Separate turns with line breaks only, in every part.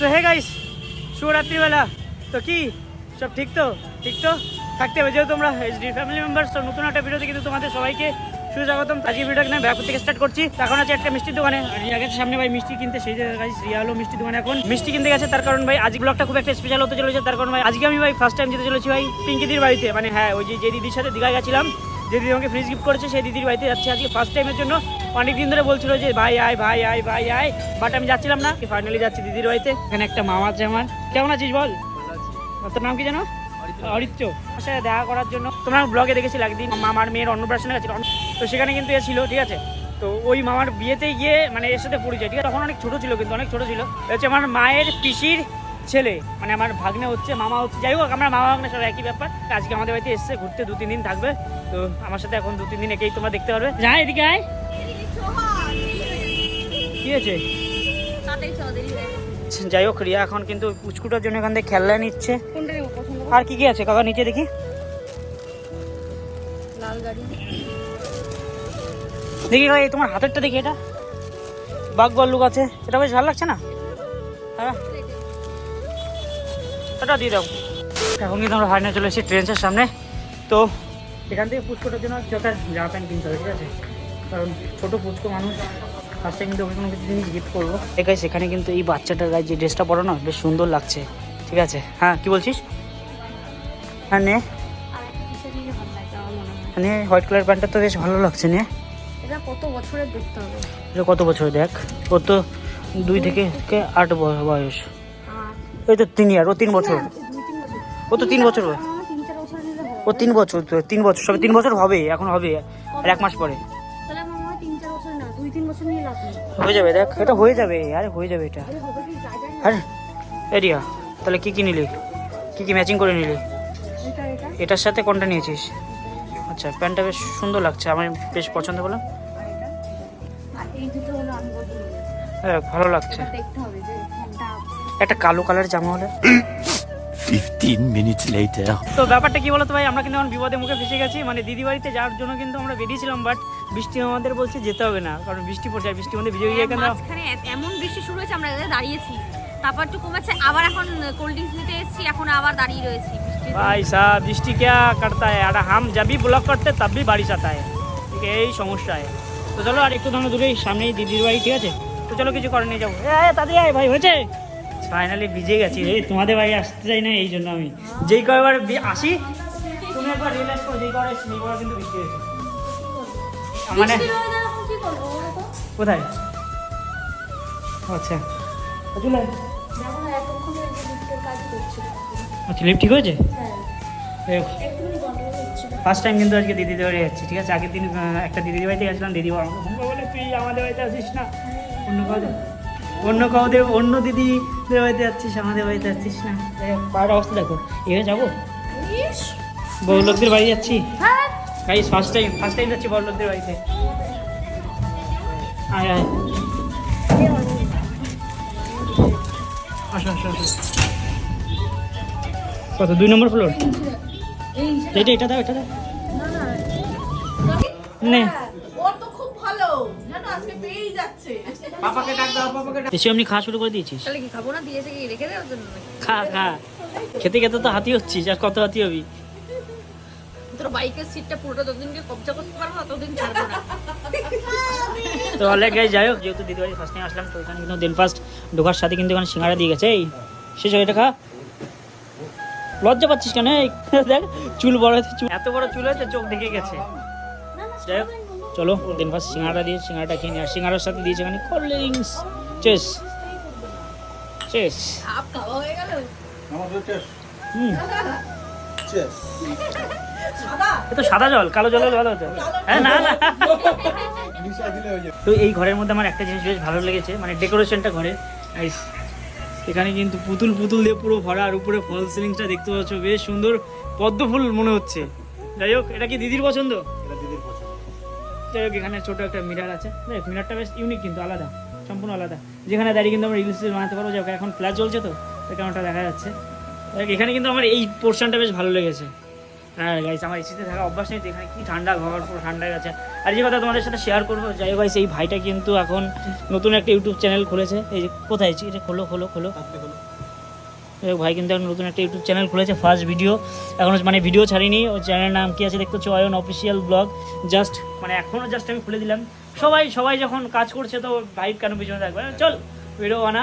তো hey guys শুভরাত্রিবেলা তো কি সব ঠিক তো ঠিক তো থাকতে হবে যেহেতু তোমরা এইচডি ফ্যামিলি মেম্বার্স নতুন একটা ভিডিওতে কিন্তু তোমাদের সবাইকে সুস্বাগতম আজকে ভিডিওটা নিয়ে ব্যাপার থেকে স্টার্ট করছি এখন আছে একটা মিষ্টির দোকানে রিয়া গেছে সামনে ভাই মিষ্টি কিনতে সেই জায়গায় রিয়া হলো মিষ্টি দোকানে এখন মিষ্টি কিনতে গেছে তার কারণ ভাই আজ ব্লগটা খুব একটা স্পেশাল হতে চলেছে তার কারণ ভাই আজকে আমি ভাই ফার্স্ট টাইম যেতে চলেছি ভাই পিঙ্কিদির বাড়িতে। মানে হ্যাঁ ওই যে দিদির সাথে দীঘায় গেছিলাম। যে দিদি আমাকে ফ্রিজ গিফট করেছে সেই দিদির বাড়িতে যাচ্ছি আজকে ফার্স্ট টাইমের জন্য। অনেক দিন ধরে বলছিল যে ভাই আয় ভাই আয় ভাই আয়। বাট আমি যাচ্ছিলাম না ফাইনালি যাচ্ছি দিদির বাড়িতে। এখানে একটা মামা আছে আমার। কেমন আছিস বল? তোর নাম কি জানো অরিত্য সাথে দেখা করার জন্য। তোমরা ব্লগে দেখেছিল একদিন মামার মেয়ের অন্নপ্রাশনে গেছিল। তো সেখানে কিন্তু এ ছিল ঠিক আছে? তো ওই মামার বিয়েতে গিয়ে মানে এর সাথে পরিচয় ঠিক আছে? তখন অনেক ছোট ছিল কিন্তু অনেক ছোট ছিল। হচ্ছে আমার মায়ের পিসির ছেলে মানে আমার ভাগ্নে হচ্ছে মামা হচ্ছে যাই হোক আমরা মামা ভাগ্নে সব একই ব্যাপার। আজকে আমাদের বাড়িতে এসছে ঘুরতে দু তিন দিন থাকবে। তো আমার সাথে এখন দু তিন দিন একেই তোমরা দেখতে পারবে। যা এদিকে আয়। কি হয়েছে? যাই হোক রিয়া এখন কিন্তু পুচকুটার জন্য এখান থেকে খেলনা নিচ্ছে। আর কি কি আছে? কাকা নিচে দেখি।
লাল গাড়ি।
দেখি ভাই তোমার হাতেরটা দেখি এটা। বাঘ বল্লুক আছে। এটা বেশ ভালো লাগছে না? হ্যাঁ এটা দিয়ে দাও। এখন কিন্তু আমরা ফাইনাল চলে এসেছি ট্রেন্সের সামনে। তো এখান থেকে পুচকোটার জন্য একটা জামা প্যান্ট কিনতে হবে ঠিক আছে? কারণ ছোটো পুচকো মানুষ ফার্স্টে কিন্তু ওকে কোনো কিছু জিনিস গিফট করব। এখানে সেখানে কিন্তু এই বাচ্চাটার গায়ে যে ড্রেসটা পরো না বেশ সুন্দর লাগছে ঠিক আছে? হ্যাঁ কি বলছিস? হ্যাঁ নে।
মানে
হোয়াইট কালার প্যান্টটা তো বেশ ভালো লাগছে নে।
এটা কত বছরের দেখতে হবে?
এটা কত বছর দেখ? ও তো দুই থেকে আট বয়স। এই তো তিন ইয়ার ও তিন বছর।
দুই তিন বছর।
ও তো তিন বছর। ও তিন বছর তো তিন বছর সবে তিন বছর হবে এখন হবে আর এক মাস পরে।
হয়
হয়ে যাবে দেখ। এটা হয়ে যাবে আরে হয়ে যাবে এটা।
আরে
এরিয়া তাহলে কি কি নিলি? কি কি ম্যাচিং করে নিলি?
এটা এটা।
এটার সাথে কোনটা নিয়েছিস? আচ্ছা প্যান্টটা বেশ সুন্দর লাগছে আমার বেশ পছন্দ
হলো
হ্যাঁ ভালো লাগছে।
দেখতে হবে যে
একটা কালো কালার জামা হলে
15 minutes later.
তো ব্যাপারটা কি বলতো ভাই আমরা কিন্তু এখন বিপদে মুখে ফেসে গেছি মানে দিদি বাড়িতে যাওয়ার জন্য কিন্তু আমরা বেরিয়েছিলাম বাট বৃষ্টি আমাদের বলছে যেতে হবে না কারণ বৃষ্টি পড়ছে আর বৃষ্টির মধ্যে ভিজে গিয়ে কেন
মাঝখানে এ- এমন বৃষ্টি শুরু হয়েছে আমরা এখানে দাঁড়িয়েছি তারপর একটু কমেছে আবার এখন কোল্ড ড্রিঙ্কস নিতে এসেছি এখন আবার দাঁড়িয়ে রয়েছি বৃষ্টির
भाई साहब বৃষ্টি क्या करता है আর हम जब भी ब्लॉक करते तब भी बारिश आता है ঠিক আছে এই সমস্যা है তো চলো আর একটু ধরো দূরেই সামনেই দিদির বাড়ি ঠিক আছে তো চলো কিছু করে নিয়ে যাবো এ তাদের আয় ভাই হয়েছে ফাইনালি ভিজে গেছি। রে তোমাদের বাড়ি আসতে চাই না এই জন্য আমি। যেই কয়বার আসি তুমি একবার রিয়েলাইজ করো যেই কয়বার সেই কয়বার কিন্তু বৃষ্টি হয়েছে মানে কোথায়? আচ্ছা।
কাজ
আচ্ছা লিফট ঠিক হয়েছে?
হ্যাঁ।
ফার্স্ট টাইম কিন্তু আজকে দিদিদের বাড়ি যাচ্ছি ঠিক আছে? আগের দিন একটা দিদির বাড়িতে গেছিলাম দিদি বলে তুই আমাদের বাড়িতে আসিস না? অন্য কাউদের অন্য কাউদের অন্য দিদিদের বাড়িতে যাচ্ছিস আমাদের বাড়িতে যাচ্ছিস না। পাড়ার অবস্থা দেখো এখানে যাব? বড় লোকদের বাড়ি যাচ্ছি। Guy first time first time যাচ্ছি বড় লোকদের বাড়িতে। আয় আয়। আসো আসো আসো। কত দুই নম্বর ফ্লোর এটা এটা দাও এটা দাও। নে। পাপাকে ডাক দাও পাপাকে ডাক এসে এমনি খাওয়া শুরু করে দিয়েছিস?
তাহলে কি খাব না? দিয়েছে কি রেখে দেওয়ার জন্য
খা খা। খেতে খেতে তো হাতি হচ্ছিস আর কত হাতি হবি?
তোর বাইকের সিটটা পুরোটা যতদিনকে কবজা করতে পারব ততদিন ছাড়বো না।
তো অনেক গাই যাই হোক যেহেতু দিদি বাড়ি ফার্স্ট টাইম আসলাম তো ওখানে কিন্তু দিন ফার্স্ট ঢোকার সাথে কিন্তু ওখানে সিঙ্গারা দিয়ে গেছে। এই শেষ হয়ে এটা খা। লজ্জা পাচ্ছিস কেন? এই দেখ চুল বড় হয়েছে চুল। এত বড় চুল হয়েছে চোখ দেখে গেছে। যাই হোক চলো, দিন ফার্স্ট সিঙ্গারা দিয়ে সিঙ্গারাটা খেয়ে নিই। আর সিঙ্গারার সাথে দিয়েছে এখানে কোল্ড ড্রিঙ্কস চেস চেস তো সাদা জল, কালো জল হতো হ্যাঁ না না। তো এই ঘরের মধ্যে আমার একটা জিনিস বেশ ভালো লেগেছে মানে ডেকোরেশনটা ঘরে এখানে কিন্তু পুতুল পুতুল দিয়ে পুরো ভরা, আর উপরে ফল সিলিংটা দেখতে পাচ্ছ, বেশ সুন্দর, পদ্ম ফুল মনে হচ্ছে। যাই হোক, এটা কি দিদির পছন্দ? যাই হোক, এখানে ছোট একটা মিরার আছে। দেখ মিরারটা বেশ ইউনিক কিন্তু, আলাদা, সম্পূর্ণ আলাদা। যেখানে দাঁড়িয়ে কিন্তু আমরা রিলস বানাতে পারব। যাকে এখন ফ্ল্যাশ চলছে তো কারণটা দেখা যাচ্ছে। দেখ, এখানে কিন্তু আমার এই পোর্শনটা বেশ ভালো লেগেছে। হ্যাঁ গাইস আমার এসিতে থাকা অভ্যাস নেই এখানে কি ঠান্ডা ঘর, পুরো ঠান্ডা গেছে। আর যে কথা তোমাদের সাথে শেয়ার করব, যাই গাইস এই ভাইটা কিন্তু এখন নতুন একটা ইউটিউব চ্যানেল খুলেছে। এই যে, কোথায়? এটা খোলো খোলো খোলো। ভাই কিন্তু এখন নতুন একটা ইউটিউব চ্যানেল খুলেছে ফার্স্ট ভিডিও এখন মানে ভিডিও ছাড়িনি ওই চ্যানেলের নাম কি আছে দেখতে হচ্ছে অয়ন অফিসিয়াল ব্লগ জাস্ট মানে এখনও জাস্ট আমি খুলে দিলাম। সবাই সবাই যখন কাজ করছে তো ভাই কেন পিছনে থাকবে? চল ভিডিও বানা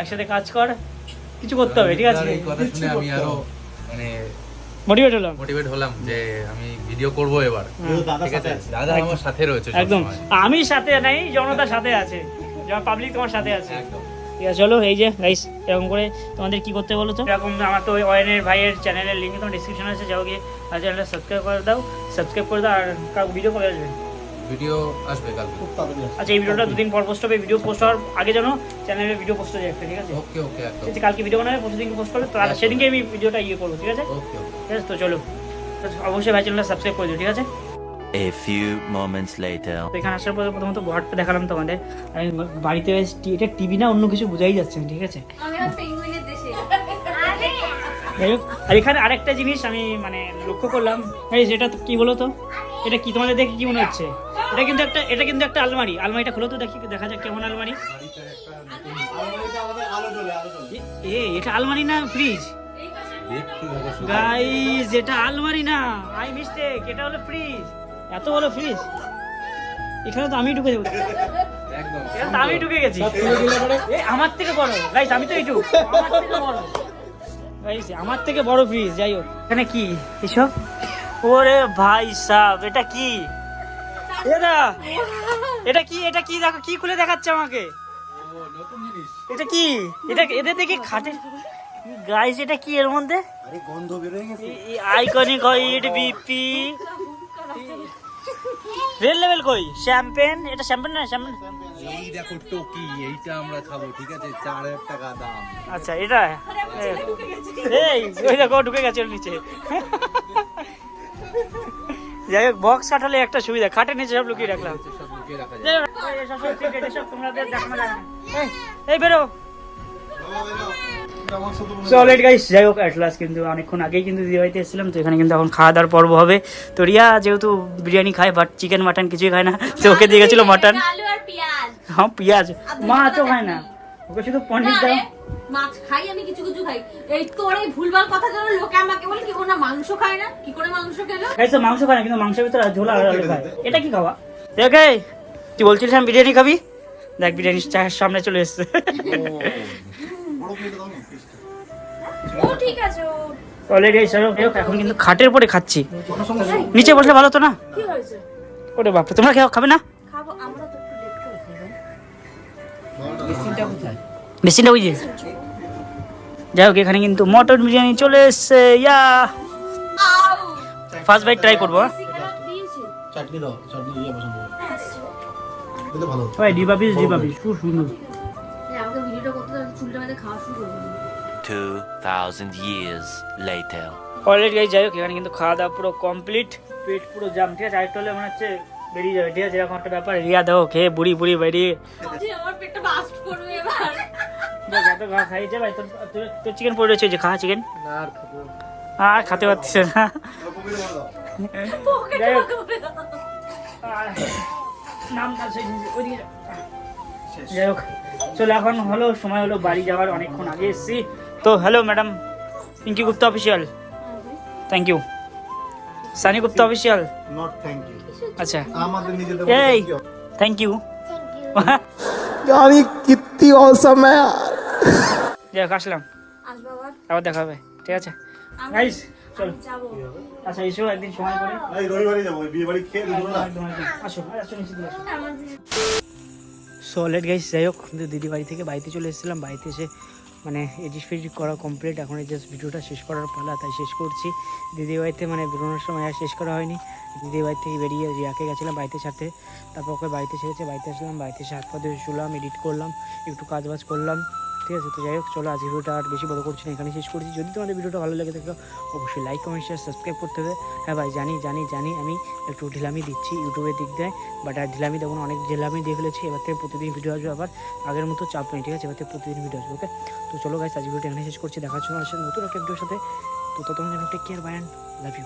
একসাথে কাজ কর কিছু করতে হবে ঠিক আছে?
এই কথা শুনে আমি আরও মানে
মোটিভেট হলাম।
মোটিভেট হলাম যে আমি ভিডিও করব এবার। ঠিক আছে? দাদা আমার সাথে রয়েছে
একদম। আমি সাথে নাই জনতার সাথে আছে। যেমন পাবলিক তোমার সাথে আছে।
একদম।
ঠিক আছে চলো এই যে গাইস এরকম করে তোমাদের কি করতে বলো তো? এরকম আমার তো ওই অয়নের ভাইয়ের চ্যানেলের লিঙ্ক তোমার ডিসক্রিপশনে আছে যাও গিয়ে আর চ্যানেলটা সাবস্ক্রাইব করে দাও সাবস্ক্রাইব করে দাও আর কারও ভিডিও কবে আসবে?
ভিডিও আসবে কালকে।
আচ্ছা এই ভিডিওটা দুদিন পর পোস্ট হবে ভিডিও পোস্ট হওয়ার আগে যেন চ্যানেলে ভিডিও পোস্ট হয়ে যায় একটা, ঠিক আছে?
ওকে ওকে একদম।
ঠিক আছে, কালকে ভিডিও বানাবে পরশু দিনকে পোস্ট করবে তো সেদিনকে আমি ভিডিওটা ইয়ে করব ঠিক আছে?
ওকে ওকে
ঠিক আছে তো চলো। অবশ্যই ভাই চ্যানেলটা সাবস্ক্রাইব করে দিও ঠিক আছে?
A few moments later.
এখানে আসার পরে প্রথমত ঘরটা দেখালাম তোমাদের। আমি বাড়িতে এসে- এটা টিভি না অন্য কিছু বোঝাই যাচ্ছে ঠিক আছে?
আমি আর পেঙ্গুইনের দেশে।
যাই হোক, আর এখানে আরেকটা জিনিস আমি মানে লক্ষ্য করলাম। এই যেটা কি বলো তো? এটা কি তোমাদের দেখে কি মনে হচ্ছে? এটা কিন্তু একটা এটা কিন্তু একটা আলমারি। আলমারিটা খোলো তো দেখি দেখা যাক কেমন আলমারি। এ- এ এটা আলমারি না ফ্রিজ। গাইস এটা আলমারি না। আই মিস্টেক এটা হলো ফ্রিজ এত বড় ফ্রিজ এখানে তো আমি ঢুকে যাব।
একদম।
এখানে তো আমি ঢুকে গেছি। আমার থেকে বড়। গাইস আমি তো এইটুক আমার থেকে বড়। গাইস আমার থেকে বড় ফ্রিজ যাই হোক। এখানে কি? এসব ওরে ভাই সাহ এটা কি? এটা? এটা কি? এটা কি? দেখো কি খুলে দেখাচ্ছে আমাকে? এটা কি? এটা এদের দেখি খাটে গাইস এটা কি এর মধ্যে?
আরে গন্ধ বেরোয় গেছে।
আইকনিক হোয়াইট বিপি রেড লেভেল কই? শ্যাম্পেন এটা শ্যাম্পেন না শ্যাম্পেন
এই দেখো টকি এইটা আমরা খাব ঠিক আছে? চার হাজার টাকা দাম।
আচ্ছা এটা? এই ওই দেখো ঢুকে গেছে ওর নিচে। যাই হোক বক্স কাট হলে একটা সুবিধা খাটের নিচে সব লুকিয়ে রাখলাম।
সব লুকিয়ে রাখা যায়।
এই এসব সলিড গাইস যাই হোক অ্যাটলাস কিন্তু অনেকক্ষণ আগেই কিন্তু দিদিবাড়িতে এসেছিলাম তো এখানে কিন্তু এখন খাওয়া দাওয়ার পর্ব হবে। তো রিয়া যেহেতু বিরিয়ানি খায় বাট চিকেন মাটন কিছুই খায় না তো ওকে দিয়ে গেছিল মাটন
আলু আর পেঁয়াজ।
হ্যাঁ পেঁয়াজ। মাছও খায় না। ওকে শুধু পনির
না
দাও।
মাছ খাই আমি কিছু কিছু খাই। এই তোর এই ভুলভাল কথা যেন লোকে আমাকে বলে কি ও মাংস খায় না? কি করে মাংস খেলো?
গাইস মাংস খায় না কিন্তু মাংসের ভিতরে ঝোল আর খায়। এটা কি খাওয়া? দেখে তুই বলছিলিস আমি বিরিয়ানি খাবি? দেখ বিরিয়ানি চায়ের সামনে চলে এসছে।
ও ঠিক আছে ও।
অলরেডি এখন কিন্তু খাটের পরে খাচ্ছি। নিচে বসলে ভালো তো না? ওরে বাপরে তোমরা কেউ খাবে না?
খাব আমরা তো একটু লেট করে খাই
মেশিনটা ওই যে। যাই হোক এখানে কিন্তু মটন বিরিয়ানি চলে এসছে ইয়া। ফার্স্ট বাইট ট্রাই করব হ্যাঁ?
চাটনি দাও চাটনি কিন্তু ভালো।
ভাই ডিবা পিস ডিবা পিস খুব সুন্দর।
2,000 years later.
অলরেডি গাইজ যাই হোক এখানে কিন্তু খাওয়া দাওয়া পুরো কমপ্লিট পেট পুরো জাম ঠিক আছে? আরেকটা হলে মনে হচ্ছে বেরিয়ে যাবে ঠিক আছে? এরকম একটা ব্যাপার। রিয়া দাও খেয়ে বুড়ি বুড়ি বেরিয়ে।
আমার পেটটা বাস্ট করবে এবার।
দেখ, এত ঘা খাইছে ভাই তোর তোর- তোর চিকেন পড়ে রয়েছে যে খা চিকেন
না আর খাব
আর খেতে পারতিস না। যাই হোক। নাম না সেই ওইদিকে যাই হোক। চলো এখন হলো সময় হলো বাড়ি যাওয়ার অনেকক্ষণ আগে এসেছি তো hello madam Pinky Gupta official thank you Sunny Gupta official
not thank you
আচ্ছা
আমাদের নিজেদের
এই থ্যাংক ইউ
यार ये कितनी औसम है यार
যাই হোক আসলাম
আসবো আবার
আবার দেখা হবে ঠিক আছে
আমি-
গাইস চলো
যাবো
আচ্ছা এসো একদিন সময় করে
এই রবিবারে যাবো বিয়ে বাড়ি খেয়ে দুপুরবেলা
একদম একদম আসো আসো নিচে দিয়ে আসো
আমার
সো অলরেডি গাইস যাই হোক দিদি বাড়ি থেকে বাড়িতে চলে এসেছিলাম। বাড়িতে এসে মানে এডিট ফেডিট করা কমপ্লিট এখন এই জাস্ট ভিডিওটা শেষ করার পালা, তাই শেষ করছি। দিদি বাড়িতে মানে বেরোনোর সময় আর শেষ করা হয়নি। দিদি বাড়ি থেকে বেরিয়ে রিয়াকে গেছিলাম বাড়িতে সাথে তারপর ওকে বাড়িতে ছেড়েছে, বাড়িতে আসলাম, বাড়িতে এসে হাত পা শুলাম এডিট করলাম, একটু কাজ বাজ করলাম। ঠিক আছে, তো যাই হোক, চলো আজ ভিডিওটা আর বেশি বড় করছি না এখানে শেষ করছি। যদি তোমাদের ভিডিওটা ভালো লাগে থাকে অবশ্যই লাইক কমেন্ট শেয়ার সাবস্ক্রাইব করতে হবে। হ্যাঁ ভাই, জানি জানি জানি, আমি একটু ঢিলামি দিচ্ছি ইউটিউবের দিক দিয়ে বাট আর ঢিলামি দেবো না, অনেক ঢিলামি দিয়ে ফেলেছি, এবার থেকে প্রতিদিন ভিডিও আসবে, আবার আগের মতো চাপ নেই, ঠিক আছে? এবার থেকে প্রতিদিন ভিডিও আসবে ওকে তো চলো গাইস আজ ভিডিওটা এখানে শেষ করছি দেখার জন্য সাথে নতুন একটা ভিডিওর সাথে। তো ততক্ষণ take care bye and love you